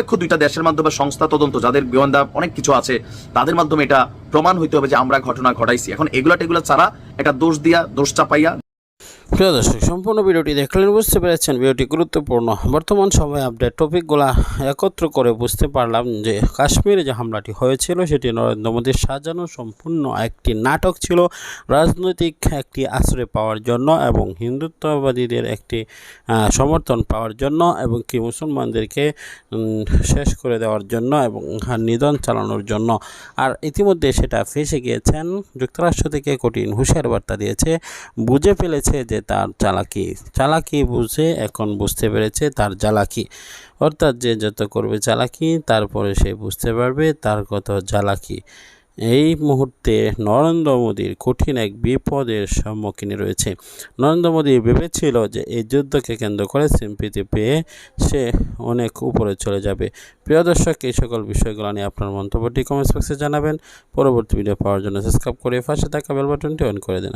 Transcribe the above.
নিরপেক্ষ দুইটা দেশের মাধ্যমে সংস্থা তদন্ত, যাদের গোয়েন্দা অনেক কিছু আছে, তাদের মাধ্যমে এটা প্রমাণ হইতে হবে যে আমরা ঘটনা ঘটাইছি। এখন এগুলা টেগুলা ছাড়া একটা দোষ দিয়া, দোষ চাপাইয়া প্রিয় দর্শক, সম্পূর্ণ ভিডিওটি দেখলেন বুঝতে পেরেছেন ভিডিওটি গুরুত্বপূর্ণ। বর্তমান সময়ে আপডেট টপিকগুলা একত্র করে বুঝতে পারলাম যে কাশ্মীরে যে হামলাটি হয়েছিল, সেটি নরেন্দ্র মোদীর সাজানো সম্পূর্ণ একটি নাটক ছিল, রাজনৈতিক একটি আশ্রয় পাওয়ার জন্য এবং হিন্দুত্ববাদীদের একটি সমর্থন পাওয়ার জন্য এবং কি মুসলমানদেরকে শেষ করে দেওয়ার জন্য এবং নিধন চালানোর জন্য। আর ইতিমধ্যে সেটা ফেসে গিয়েছেন। যুক্তরাষ্ট্র থেকে কঠিন হুঁশিয়ার বার্তা দিয়েছে, বুঝে ফেলেছে যে তার চালাকি। চালাকি বুঝে এখন বুঝতে পেরেছে তার জ্বালাকি। অর্থাৎ যে যত করবে চালাকি, তারপরে সে বুঝতে পারবে তার কত জ্বালাকি। এই মুহূর্তে নরেন্দ্র মোদীর কঠিন এক বিপদের সম্মুখীন রয়েছে। নরেন্দ্র মোদী ভেবেছিল যে এই যুদ্ধকে কেন্দ্র করে সিম্পিতি পেয়ে সে অনেক উপরে চলে যাবে। প্রিয় দর্শক, এই সকল বিষয়গুলো নিয়ে আপনার মন্তব্যটি কমেন্টস বক্সে জানাবেন। পরবর্তী ভিডিও পাওয়ার জন্য সাবস্ক্রাইব করে পাশে থাকা বেল বাটনটি অন করে দিন।